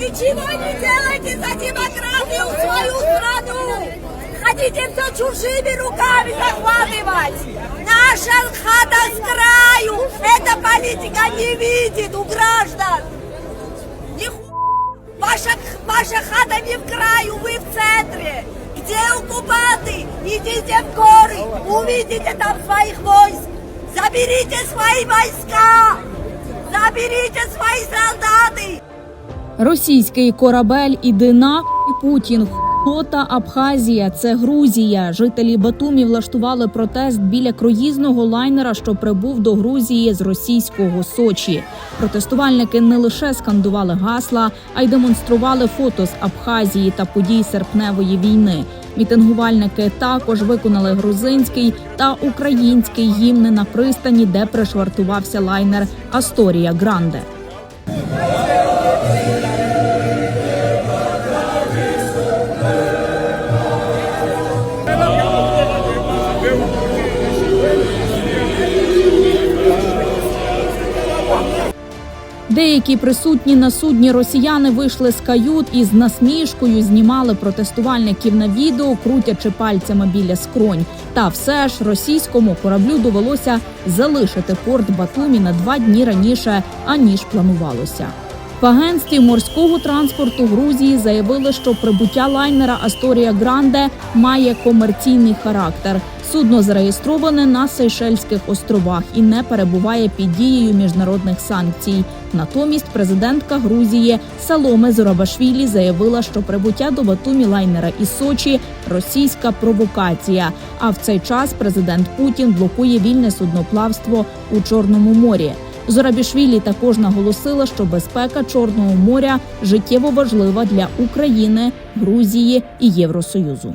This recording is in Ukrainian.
ничего не делайте за демократию в свою страну. Хотите все чужими руками захватывать. Наш Алхата с краю. Эта политика не видит у граждан. Нихуя. Ваша, ваша хата не в краю, вы в центре. Где оккупанты? Идите в горы, увидите там своих войск. Заберите свои войска, заберите свои солдаты. Російський корабель іди на і Путін. Хота Абхазія, це Грузія. Жителі Батумі влаштували протест біля круїзного лайнера, що прибув до Грузії з російського Сочі. Протестувальники не лише скандували гасла, а й демонстрували фото з Абхазії та подій серпневої війни. Мітингувальники також виконали грузинський та український гімни на пристані, де пришвартувався лайнер Асторія Гранде. Деякі присутні на судні росіяни вийшли з кают і з насмішкою знімали протестувальників на відео, крутячи пальцями біля скронь. Та все ж російському кораблю довелося залишити порт Батумі на два дні раніше аніж планувалося. В агентстві морського транспорту Грузії заявили, що прибуття лайнера Асторія Гранде має комерційний характер. Судно зареєстроване на Сейшельських островах і не перебуває під дією міжнародних санкцій. Натомість президентка Грузії Саломе Зорабашвілі заявила, що прибуття до Батумі лайнера із Сочі російська провокація. А в цей час президент Путін блокує вільне судноплавство у Чорному морі. Зорабішвілі також наголосила, що безпека Чорного моря життєво важлива для України, Грузії і Євросоюзу.